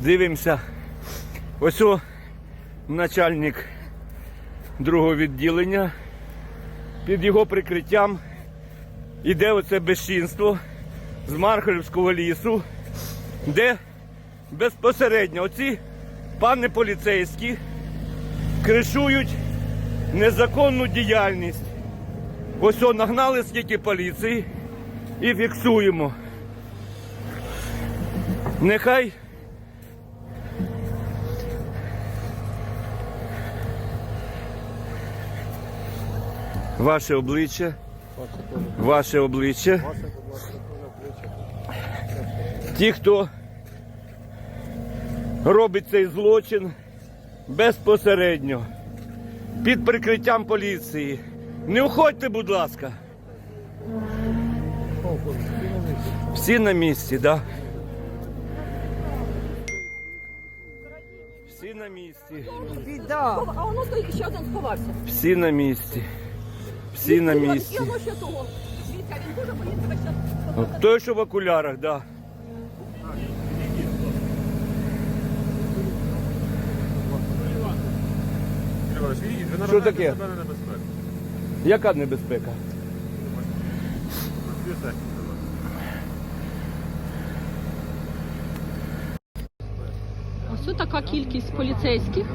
Дивимося. Ось о, начальник другого відділення. Під його прикриттям іде оце безчинство з Мархалівського лісу, де безпосередньо оці пани поліцейські кришують незаконну діяльність. Ось о, нагнали скільки поліції і фіксуємо. Нехай ваше обличчя, ваше обличчя. Ті, хто робить цей злочин безпосередньо під прикриттям поліції. Не уходьте, будь ласка. Всі на місці, так? Да? Всі на місці. Біда. А воно ще один сховався. Всі на місці. Всі на місці. Боїться. Той, що в окулярах, так. Да. Що таке? Яка небезпека? Ось така кількість поліцейських.